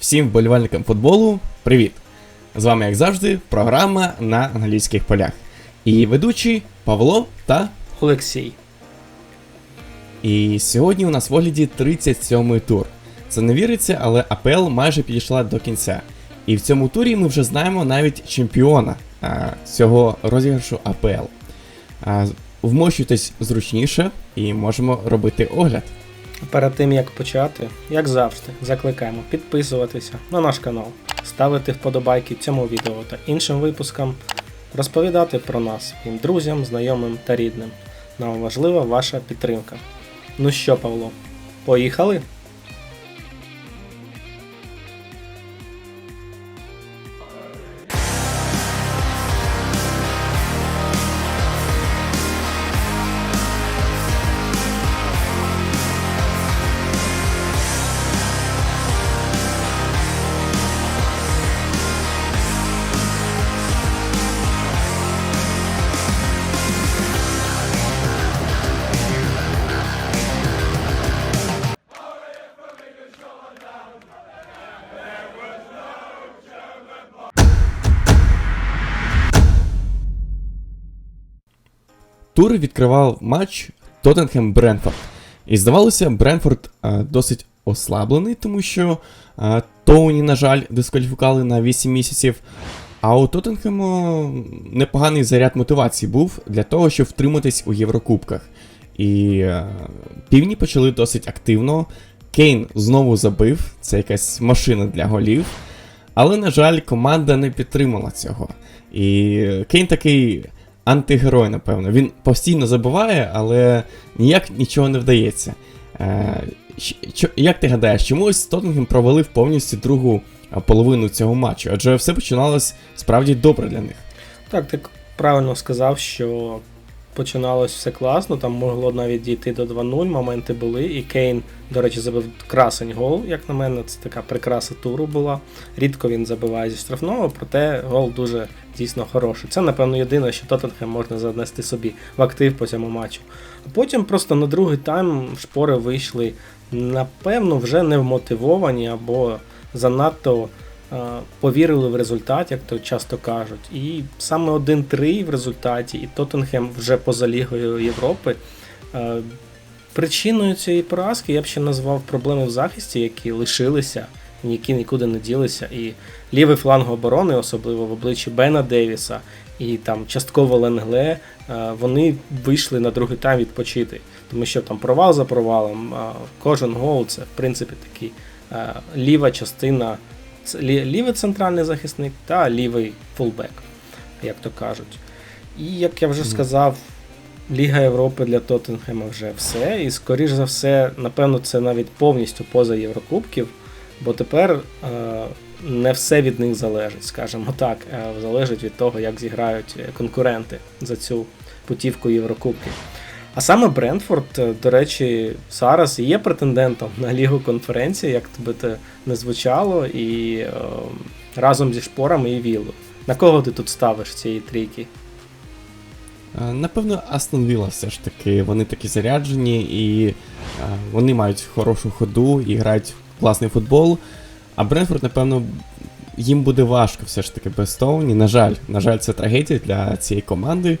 Всім вболівальникам футболу привіт! З вами, як завжди, програма на англійських полях. І ведучі Павло та. Олексій. І сьогодні у нас в огляді 37-й тур. Це не віриться, але АПЛ майже підійшла до кінця. І в цьому турі ми вже знаємо навіть чемпіона а, цього розіграшу АПЛ. А, вмощуйтесь зручніше і можемо робити огляд. Перед тим як почати, як завжди, закликаємо підписуватися на наш канал, ставити вподобайки цьому відео та іншим випускам, розповідати про нас своїм друзям, знайомим та рідним. Нам важлива ваша підтримка. Ну що, Павло, поїхали? Відкривав матч Тоттенхем Бренфорд. І здавалося, Бренфорд а, досить ослаблений, тому що а, Тоуні, на жаль, дискваліфікували на 8 місяців. А у Тоттенхему непоганий заряд мотивації був для того, щоб втриматись у Єврокубках. І а, півні почали досить активно. Кейн знову забив, це якась машина для голів. Але, на жаль, команда не підтримала цього. І Кейн такий антигерой, напевно. Він постійно забуває, але ніяк нічого не вдається. Е, як ти гадаєш, чому ось Тоттенгем провалив повністю другу половину цього матчу? Адже все починалось справді добре для них. Так, ти правильно сказав, що починалось все класно, там могло навіть дійти до 2-0, моменти були, і Кейн, до речі, забив красень гол, як на мене, це така прикраса туру була. Рідко він забиває зі штрафного, проте гол дуже дійсно хороший. Це, напевно, єдине, що Тоттенхем можна занести собі в актив по цьому матчу. А потім просто на другий тайм шпори вийшли, напевно, вже не вмотивовані або занадто повірили в результат, як то часто кажуть. І саме 1-3 в результаті, і Тоттенхем вже поза Лігою Європи. Е, Причиною цієї поразки я б ще назвав проблеми в захисті, які лишилися, які нікуди не ділися. І лівий фланг оборони, особливо в обличчі Бена Девіса і там частково Ленгле, е, вони вийшли на другий тайм відпочити. Тому що там провал за провалом, кожен гол це в принципі такий е, ліва частина, лівий центральний захисник та лівий фулбек, як то кажуть. І як я вже сказав, Ліга Європи для Тоттенхема вже все. І скоріш за все, напевно, це навіть повністю поза Єврокубків, бо тепер е, не все від них залежить, скажімо так, е, залежить від того, як зіграють е, конкуренти за цю путівку Єврокубків. А саме Брентфорд, е, до речі, зараз є претендентом на Лігу конференції, як би це не звучало, і е, разом зі шпорами і Віллою. На кого ти тут ставиш цієї трійки? Е, Напевно, Астон Вілла все ж таки, вони такі заряджені і е, вони мають хорошу ходу і грають класний футбол. А Бренфорд, напевно, їм буде важко все ж таки без Стоуні. На жаль, на жаль, це трагедія для цієї команди.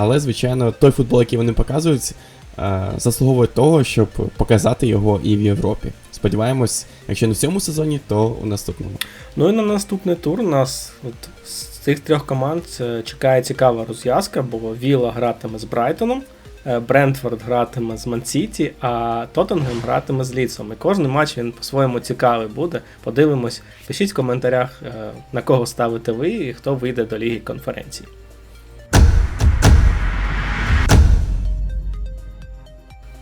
Але, звичайно, той футбол, який вони показують, е, заслуговує того, щоб показати його і в Європі. Сподіваємось, якщо не в цьому сезоні, то у наступному. Ну і на наступний тур нас от, з цих трьох команд е, чекає цікава розв'язка, бо Віла гратиме з Брайтоном, е, Брентфорд гратиме з Мансіті, а Тоттенгем гратиме з Ліцом. І кожен матч він по-своєму цікавий буде. Подивимось. Пишіть в коментарях, на кого ставите ви і хто вийде до Ліги конференції.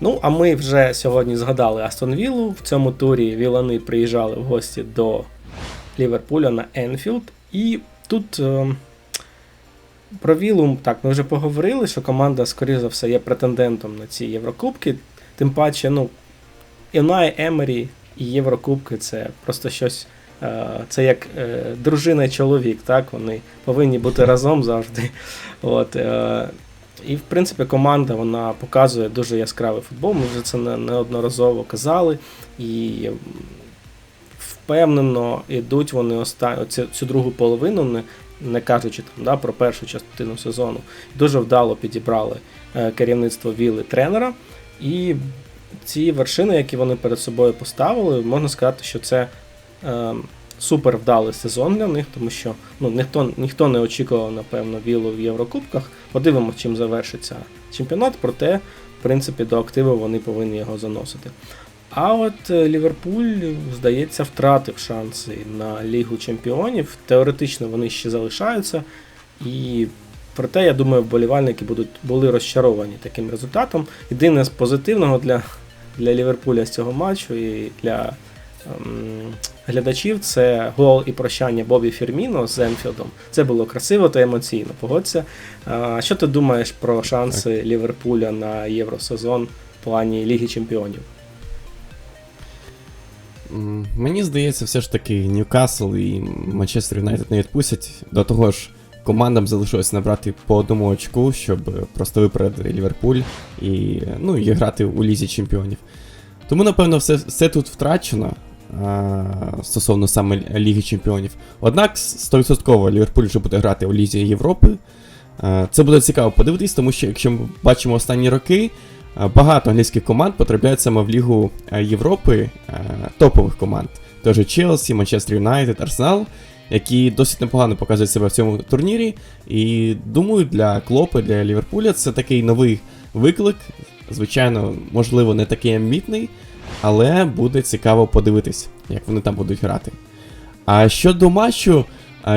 Ну, а ми вже сьогодні згадали Астон Віллу. В цьому турі Вілани приїжджали в гості до Ліверпуля на Енфілд. І тут е, про Вілу, так, ми вже поговорили, що команда, скоріш за все, є претендентом на ці Єврокубки. Тим паче, ну, Інай Емері і Єврокубки це просто щось. е, Це як е, дружина і чоловік, так? Вони повинні бути разом завжди. От, е, і, в принципі, команда вона показує дуже яскравий футбол. Ми вже це неодноразово казали. І впевнено йдуть вони оста... оцю, цю другу половину, не, не кажучи там, да, про першу частину сезону. Дуже вдало підібрали е, керівництво Віли тренера. І ці вершини, які вони перед собою поставили, можна сказати, що це е, супер вдалий сезон для них, тому що ну, ніхто, ніхто не очікував, напевно, Вілу в Єврокубках. Подивимося, чим завершиться чемпіонат, проте, в принципі, до активу вони повинні його заносити. А от е, Ліверпуль, здається, втратив шанси на Лігу Чемпіонів. Теоретично вони ще залишаються. І проте, я думаю, вболівальники будуть, були розчаровані таким результатом. Єдине з позитивного для, для Ліверпуля з цього матчу і для ем, глядачів це гол і прощання Бобі Фірміно з Енфілдом. Це було красиво та емоційно. Погодься. А, що ти думаєш про шанси Ліверпуля на євросезон в плані Ліги Чемпіонів? Мені здається, все ж таки Ньюкасл і Манчестер Юнайтед не відпустять. До того ж, командам залишилось набрати по одному очку, щоб просто випередити Ліверпуль і, ну, і грати у Лізі Чемпіонів. Тому, напевно, все, все тут втрачено стосовно саме Ліги Чемпіонів. Однак, 100% Ліверпуль вже буде грати у Лізі Європи. Це буде цікаво подивитись, тому що якщо ми бачимо останні роки, багато англійських команд потрапляють саме в Лігу е, Європи е, топових команд. Тож Челсі, Манчестер Юнайтед, Арсенал, які досить непогано показують себе в цьому турнірі. І думаю, для Клопа, для Ліверпуля це такий новий виклик. Звичайно, можливо, не такий амбітний, але буде цікаво подивитись, як вони там будуть грати. А щодо матчу,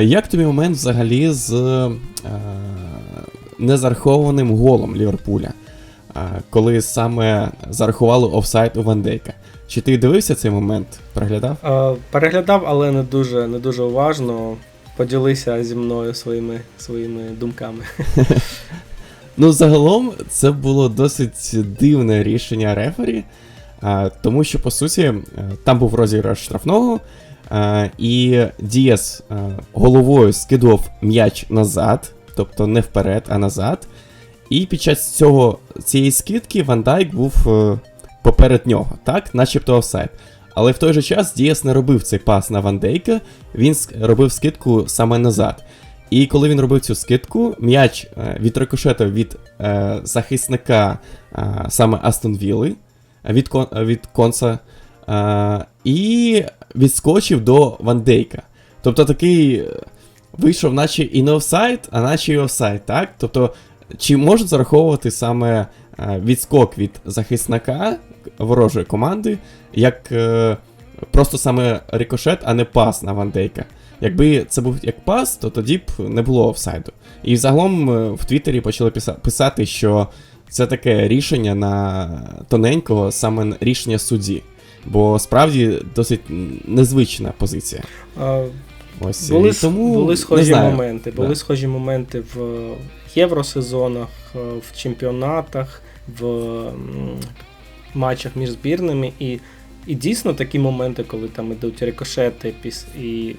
як тобі момент взагалі з е, незарахованим голом Ліверпуля? Коли саме зарахували офсайд у Ван Дейка. Чи ти дивився цей момент? Переглядав? Е, переглядав, але не дуже, не дуже уважно. Поділися зі мною своїми, своїми думками. Ну, загалом, це було досить дивне рішення рефері, тому що, по суті, е, там був розіграш штрафного, і Дієс головою скидував м'яч назад, тобто не вперед, а назад. І під час цього, цієї скидки Ван Дайк був е, поперед нього, так, начебто офсайд. Але в той же час Дієс не робив цей пас на Ван Дейка, він робив скидку саме назад. І коли він робив цю скидку, м'яч е, відрикошетив від е, захисника е, саме Астон Вілли, е, від, кон, е, від Конса, е, і відскочив до Ван Дейка. Тобто такий е, вийшов, наче і не офсайд, а наче і офсайд, так? Тобто, чи можуть зараховувати саме е, відскок від захисника ворожої команди, як е, просто саме рикошет, а не пас на Ван Дейка? Якби це був як пас, то тоді б не було офсайду. І загалом е, в Твіттері почали писати, що це таке рішення на тоненького, саме рішення судді. Бо справді досить незвична позиція. Е, Ось Були, і тому були не схожі знаю. моменти. Були Да. схожі моменти в євросезонах, е, в чемпіонатах, в матчах між збірними. І, і дійсно такі моменти, коли там ідуть рикошети і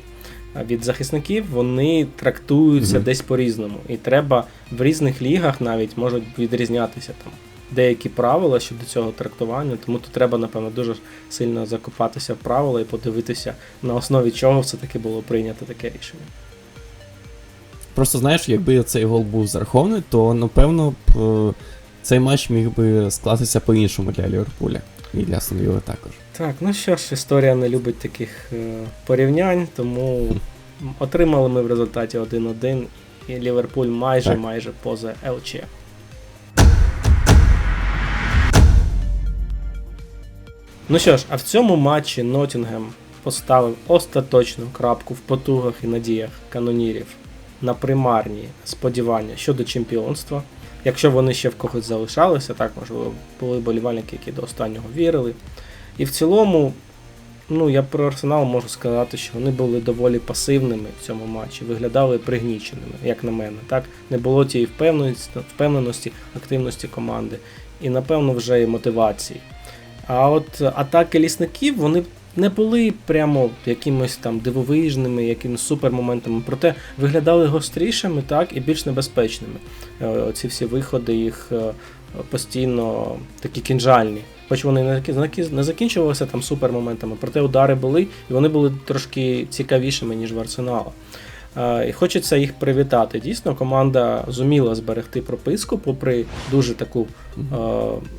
від захисників, вони трактуються Мгм. десь по-різному. І треба в різних лігах навіть можуть відрізнятися там. Деякі правила щодо цього трактування, тому тут треба, напевно, дуже сильно закопатися в правила і подивитися, на основі чого все-таки було прийнято таке рішення. Просто знаєш, якби цей гол був зарахований, то напевно б цей матч міг би скластися по-іншому для Ліверпуля. І для Астон також. Так, ну що ж, історія не любить таких е, порівнянь, тому отримали ми в результаті 1-1, і Ліверпуль майже Так. майже поза ЛЧ. Ну що ж, а в цьому матчі Нотінгем поставив остаточну крапку в потугах і надіях канонірів на примарні сподівання щодо чемпіонства. Якщо вони ще в когось залишалися, так можливо, були болівальники, які до останнього вірили. І в цілому, ну я про Арсенал можу сказати, що вони були доволі пасивними в цьому матчі, виглядали пригніченими, як на мене. Так не було тієї впевненості, впевненості, активності команди, і напевно вже і мотивації. А от атаки лісників вони не були прямо якимось там дивовижними, якимось супермоментами, проте виглядали гострішими, так і більш небезпечними. Е, Оці всі виходи їх е, постійно такі кінжальні. хоч вони не, закі- закі- не закінчувалися там супермоментами, проте удари були, і вони були трошки цікавішими, ніж в Арсенала. Е, І хочеться їх привітати. Дійсно, команда зуміла зберегти прописку, попри дуже таку е,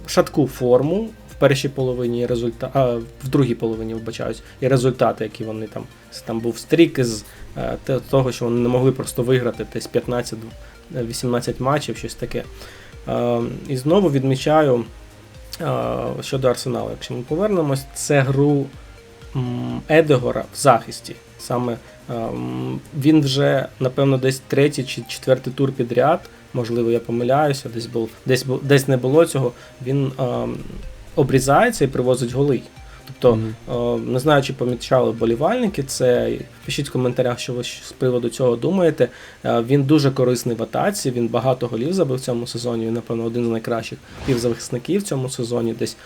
шатку форму першій половині результа... а, в другій половині, вибачаюсь, і результати, які вони там. Там був стрік із е, того, що вони не могли просто виграти десь 15-18 матчів, щось таке. Е, І знову відмічаю е, щодо Арсеналу, якщо ми повернемось, це гру Едегора в захисті. Саме ем, він вже, напевно, десь третій чи четвертий тур підряд, можливо, я помиляюся, десь був, десь, десь не було цього. Він ем, обрізається і привозить голи. Тобто, Мгм. е, не знаю, чи помічали болівальники це. Пишіть в коментарях, що ви з приводу цього думаєте. Е, Він дуже корисний в атаці, він багато голів забив в цьому сезоні. Він, напевно, один з найкращих півзахисників в цьому сезоні. Десь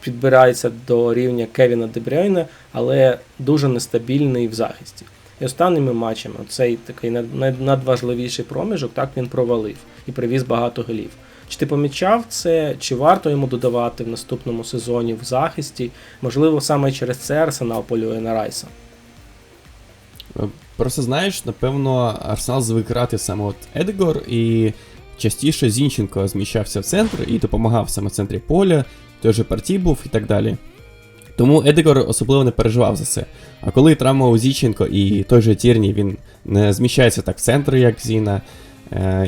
підбирається до рівня Кевіна Дебрейна, але дуже нестабільний в захисті. І останніми матчами цей такий над- над- надважливіший проміжок, так він провалив і привіз багато голів. Чи ти помічав це, чи варто йому додавати в наступному сезоні в захисті? Можливо, саме через це Арсенал полює на Райса. Е, Просто знаєш, напевно, Арсенал звик грати саме от Едегор, і частіше Зінченко зміщався в центр і допомагав саме в центрі поля, той же партій був і так далі. Тому Едегор особливо не переживав за це. А коли травма у Зінченко і той же Тірні він не зміщається так в центр, як Зіна,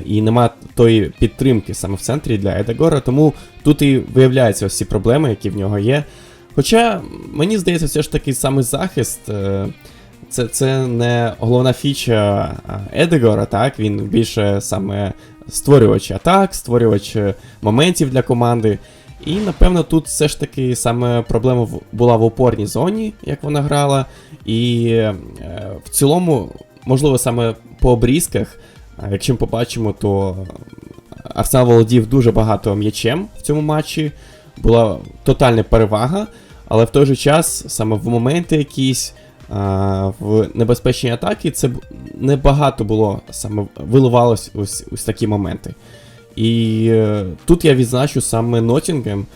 і нема тої підтримки саме в центрі для Едегора, тому тут і виявляються ці проблеми, які в нього є. Хоча мені здається, все ж таки саме захист. е, це, це не головна фіча Едегора, так? Він більше саме створювач атак, створювач е, моментів для команди. І напевно тут все ж таки саме проблема була в опорній зоні, як вона грала. І е, в цілому, можливо, саме по обрізках, якщо ми побачимо, то Арсенал володів дуже багато м'ячем в цьому матчі. Була тотальна перевага, але в той же час, саме в моменти якісь. В небезпечній атаки це небагато було саме виливалось ось, ось такі моменти. І е, тут я відзначу саме Нотінгем.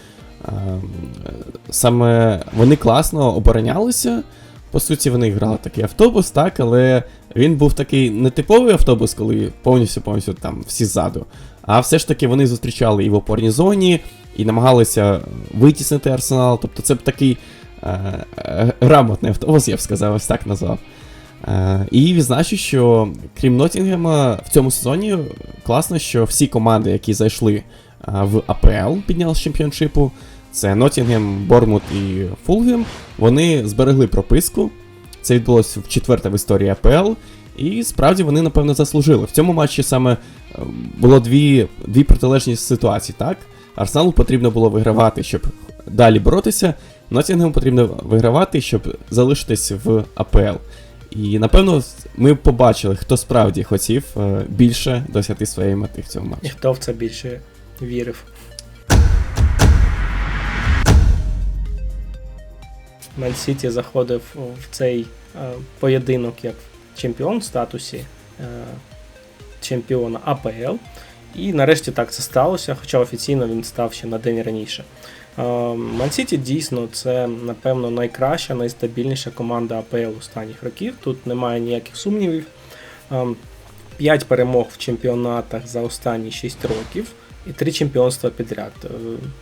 Саме вони класно оборонялися. По суті, вони грали такий автобус, так, але він був такий нетиповий автобус, коли повністю повністю там всі ззаду. А все ж таки вони зустрічали і в опорній зоні, і намагалися витіснити арсенал. Тобто це б такий е, е, грамотний автобус, я б сказав, ось так назвав. Е, і відзначу, що крім Ноттінгема, в цьому сезоні класно, що всі команди, які зайшли е, в АПЛ, підняли з чемпіоншипу, це Ноттінгем, Бормут і Фулгем, вони зберегли прописку. Це відбулося в четверте в історії АПЛ. І справді вони, напевно, заслужили. В цьому матчі саме е, було дві, дві протилежні ситуації, так? Арсеналу потрібно було вигравати, щоб далі боротися. Ноттінгему потрібно вигравати, щоб залишитись в АПЛ. І напевно ми побачили, хто справді хотів е, більше досягти своєї мети в цьому І матчі. хто в це більше вірив? Ман Сіті заходив в цей е, поєдинок як чемпіон в статусі е, чемпіона АПЛ. І нарешті так це сталося, хоча офіційно він став ще на день раніше. Ман Сіті дійсно це, напевно, найкраща, найстабільніша команда АПЛ останніх років. Тут немає ніяких сумнівів. 5 перемог в чемпіонатах за останні 6 років і 3 чемпіонства підряд. Е,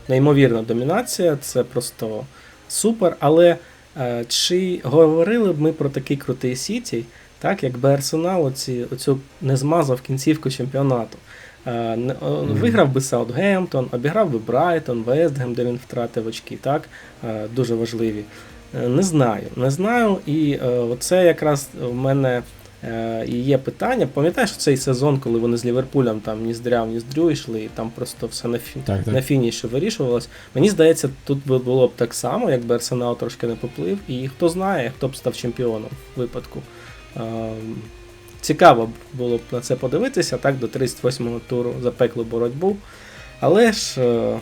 Неймовірна домінація, це просто супер. Але е, чи говорили б ми про такий крутий Сіті, так, якби Арсенал оці, оцю не змазав кінцівку чемпіонату? Е. Виграв би Саутгемптон, обіграв би Брайтон, Вестгем, де він втратив очки, так? Е, Дуже важливі. Е, Не знаю, не знаю. І е, оце якраз в мене і є питання. Пам'ятаєш цей сезон, коли вони з Ліверпулем там ніздря в ніздрю йшли, і там просто все на, фі... Так, на фініші вирішувалось. Мені здається, тут би було б так само, якби Арсенал трошки не поплив, і хто знає, хто б став чемпіоном в випадку. Ем, Цікаво було б на це подивитися, так, до 38-го туру запеклу боротьбу. Але ж е,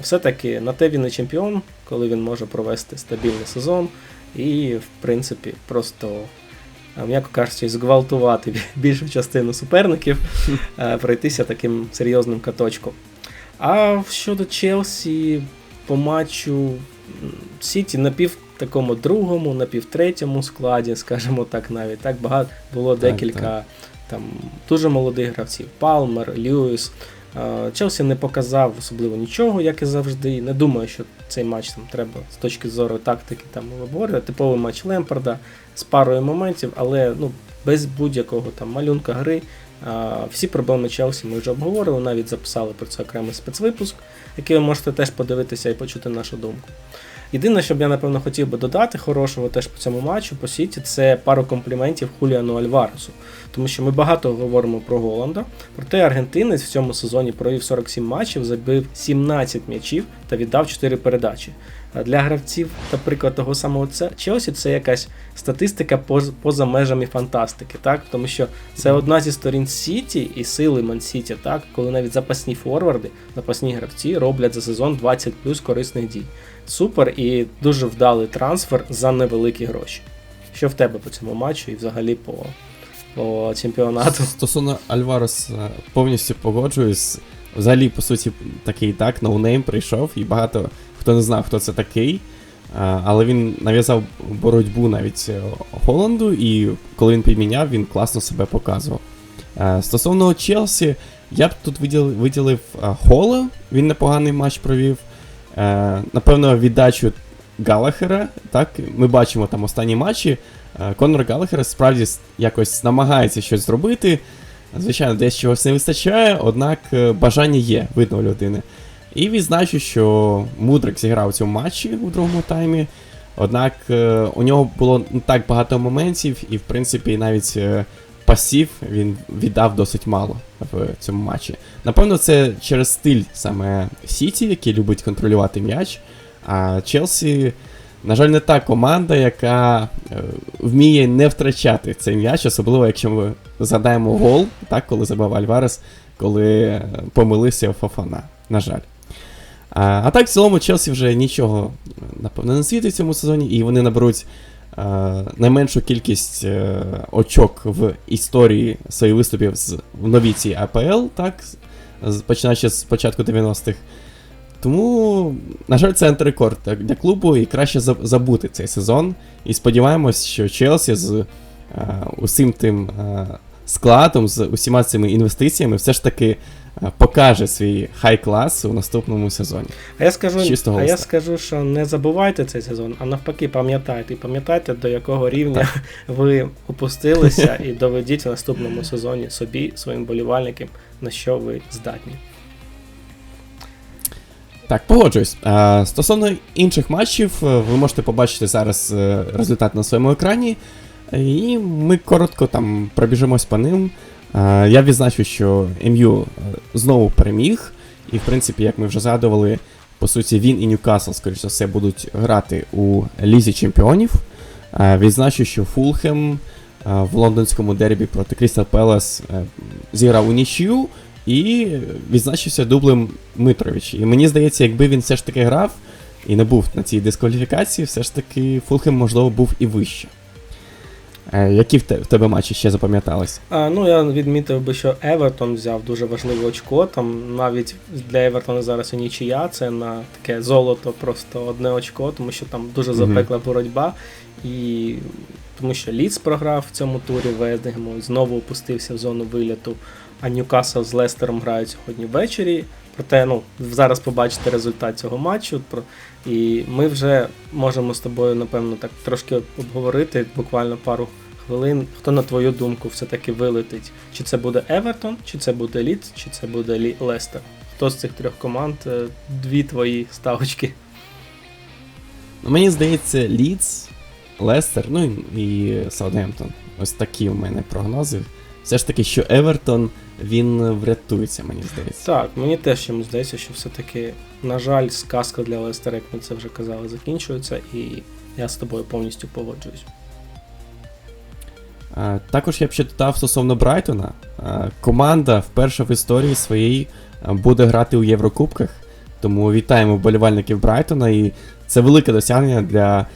все-таки на те він і чемпіон, коли він може провести стабільний сезон і, в принципі, просто, е, м'яко кажучи, зґвалтувати більшу частину суперників, е, пройтися таким серйозним каточком. А щодо Челсі, по матчу Сіті на пів такому другому, на пів третьому складі, скажімо так, навіть так багато було Так, декілька так. там дуже молодих гравців: Палмер, Льюіс. Е, Челсі не показав особливо нічого, як і завжди. Не думаю, що цей матч там треба з точки зору тактики там обговорювати. Типовий матч Лемпарда з парою моментів, але ну, без будь-якого там малюнка гри. Всі проблеми Челсі ми вже обговорили, навіть записали про це окремий спецвипуск, який ви можете теж подивитися і почути нашу думку. Єдине, що б я напевно хотів би додати хорошого теж по цьому матчу, по сіті, це пару компліментів Хуліану Альваресу. Тому що ми багато говоримо про Голланда, проте аргентинець в цьому сезоні провів 47 матчів, забив 17 м'ячів та віддав 4 передачі. А Для гравців, наприклад, того самого Челсі це якась статистика поза межами фантастики, так? Тому що це одна зі сторін Сіті і сили Ман Сіті, так, коли навіть запасні форварди, запасні гравці роблять за сезон 20 плюс корисних дій. Супер і дуже вдалий трансфер за невеликі гроші. Що в тебе по цьому матчу і взагалі по, по чемпіонату? Стосовно Альварес е, повністю погоджуюсь. Взагалі, по суті, такий так, ноунейм прийшов, і багато хто не знав, хто це такий. Але він нав'язав боротьбу навіть е, Холланду, і коли він підміняв, він класно себе показував. Е, Стосовно Челсі, я б тут виділив, виділив е, Хола, він непоганий матч провів. Е, Напевно, віддачу Галахера. Так, ми бачимо там останні матчі. Е, Конор Галахер справді якось намагається щось зробити. Звичайно, десь чогось не вистачає, однак е, бажання є, видно у людини. І відзначу, що Мудрик зіграв цьому матчі у другому таймі. Однак у нього було не так багато моментів, і в принципі навіть пасів він віддав досить мало в цьому матчі. Напевно, це через стиль саме Сіті, який любить контролювати м'яч. А Челсі, на жаль, не та команда, яка е, вміє не втрачати цей м'яч, особливо якщо ми згадаємо гол, так, коли забив Альварес, коли е, помилився Фофана. На жаль. А, а так, в цілому, Челсі вже нічого, напевно, не світить в цьому сезоні, і вони наберуть найменшу кількість е, очок в історії своїх виступів в новій цій АПЛ, так, починаючи з початку 90-х. Тому, на жаль, це антирекорд для клубу, і краще забути цей сезон. І сподіваємось, що Челсі з е, усім тим е, складом, з усіма цими інвестиціями, все ж таки е, покаже свій хай-клас у наступному сезоні. А я скажу, а я скажу, що не забувайте цей сезон, а навпаки, пам'ятайте. І пам'ятайте, до якого рівня ви опустилися, і доведіть в наступному сезоні собі, своїм болівальникам, на що ви здатні. Так, погоджуюсь. Стосовно інших матчів, е, ви можете побачити зараз е, результат на своєму екрані. І ми коротко там пробіжимось по ним. А, я відзначу, що МЮ е, знову переміг. І, в принципі, як ми вже згадували, по суті, він і Ньюкасл, скоріш за все, будуть грати у Лізі Чемпіонів. Відзначу, що Фулхем е, в лондонському дербі проти Крістал Пелас е, зіграв у нічию. І відзначився дублем Митрович. І мені здається, якби він все ж таки грав і не був на цій дискваліфікації, все ж таки Фулхем, можливо, був і вище. Е, які в, тебе матчі ще запам'ятались? А, ну, я відмітив би, що Евертон взяв дуже важливе очко. Там навіть для Евертона зараз і нічия, це на таке золото, просто одне очко, тому що там дуже запекла боротьба. І тому що Ліц програв в цьому турі і знову опустився в зону виліту. А Ньюкасл з Лестером грають сьогодні ввечері. Проте, ну, зараз побачите результат цього матчу. І ми вже можемо з тобою, напевно, так трошки обговорити буквально пару хвилин. Хто, на твою думку, все-таки вилетить? Чи це буде Евертон, чи це буде Ліц, чи це буде Лі- Лестер? Хто з цих трьох команд? е, Дві твої ставочки. Ну, мені здається, Лідс, Лестер, ну і, Саутгемптон. Ось такі у мене прогнози. Все ж таки, що Евертон він врятується, мені здається. Так, мені теж чомусь здається, що все-таки, на жаль, сказка для Лестера, як ми це вже казали, закінчується, і я з тобою повністю погоджуюсь. Також я б ще додав стосовно Брайтона. Команда вперше в історії своїй буде грати у Єврокубках. Тому вітаємо вболівальників Брайтона. І це велике досягнення для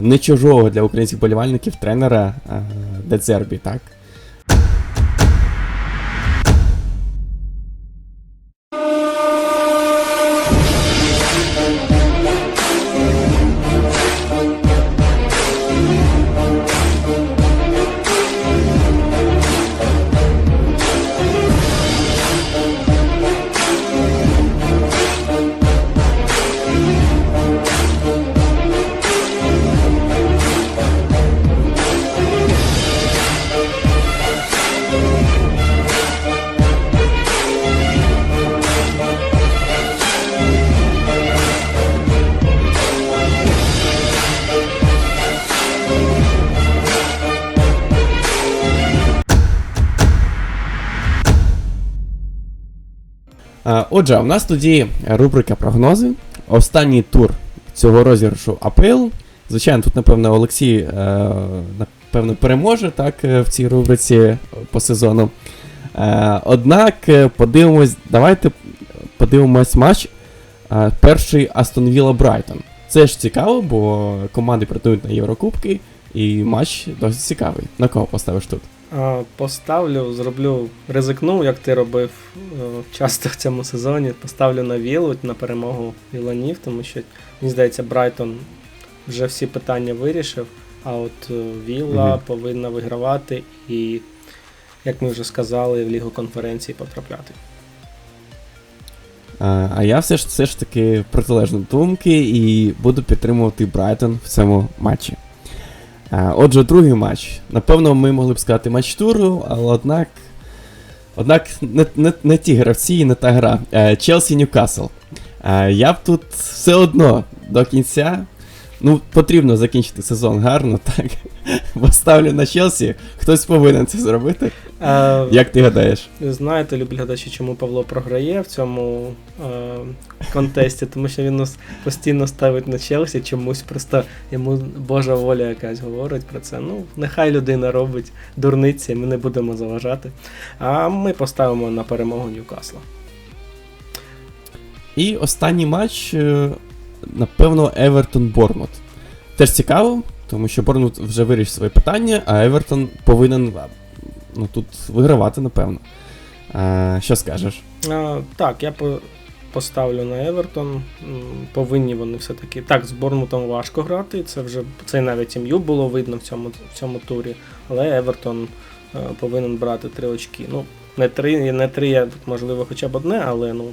не чужого для українських вболівальників тренера Дедзербі, так? Отже, у нас тоді рубрика прогнози. Останній тур цього розіграшу АПЛ. Звичайно, тут, напевно, Олексій е, напевно, переможе так, е, в цій рубриці по сезону. Е, однак, подивимось, давайте подивимось матч. Перший Астон Вілла Брайтон. Це ж цікаво, бо команди претендують на Єврокубки, і матч досить цікавий. На кого поставиш тут? Поставлю, зроблю, ризикну, як ти робив е, часто в цьому сезоні. Поставлю на Вілу, на перемогу Віланів, тому що, мені здається, Брайтон вже всі питання вирішив, а от е, Вілла Мгм. повинна вигравати і, як ми вже сказали, в Лігу конференції потрапляти. А, а я все ж все ж таки протилежної думки і буду підтримувати Брайтон в цьому матчі. Отже, другий матч. Напевно, ми могли б сказати матч туру, але однак. Однак не, не, не ті гравці і не та гра. Е, Челсі Ньюкасл. Е, Я б тут все одно до кінця. Ну, потрібно закінчити сезон гарно, так. Поставлю на Челсі. Хтось повинен це зробити. Е, Як ти гадаєш? Знаєте, люблять глядачі, чому Павло програє в цьому е, контесті, тому що він нас постійно ставить на Челсі, чомусь просто йому Божа воля якась говорить про це. Ну, нехай людина робить дурниці, ми не будемо заважати. А ми поставимо на перемогу Ньюкасла. І останній матч, е, напевно, Евертон Борнмут. Теж цікаво, тому що Борнмут вже вирішив своє питання, а Евертон повинен ну, тут вигравати, напевно. А, що скажеш? А, так, я по- поставлю на Евертон. Повинні вони все-таки. Так, з Борнмутом важко грати. Це вже це навіть ім'ю було видно в цьому, в цьому турі. Але Евертон повинен брати три очки. Ну, не три, не три, я, можливо, хоча б одне, але ну,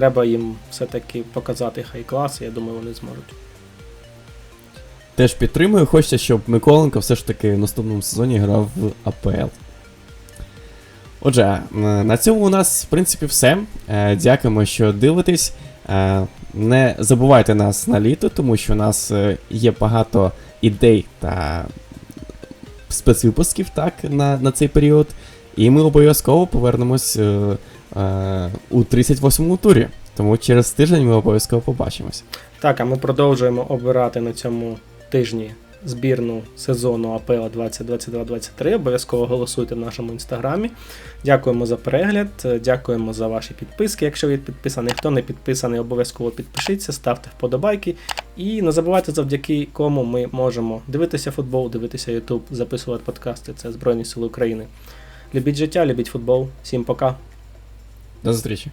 треба їм все-таки показати хай-клас, і я думаю, вони зможуть. Теж підтримую, хочеться, щоб Миколенко все ж таки в наступному сезоні грав в АПЛ. Отже, е, на цьому у нас, в принципі, все. Е, Дякуємо, що дивитесь. Е, Не забувайте нас на літо, тому що у нас є багато ідей та спецвипусків так, на, на цей період. І ми обов'язково повернемось е, у 38-му турі. Тому через тиждень ми обов'язково побачимось. Так, а ми продовжуємо обирати на цьому тижні збірну сезону АПЛ 2022-2023. Обов'язково голосуйте в нашому інстаграмі. Дякуємо за перегляд, дякуємо за ваші підписки. Якщо ви підписаний, хто не підписаний, обов'язково підпишіться, ставте вподобайки. І не забувайте, завдяки кому ми можемо дивитися футбол, дивитися YouTube, записувати подкасти. Це Збройні Сили України. Любіть життя, любіть футбол. Всім пока. До зустрічі!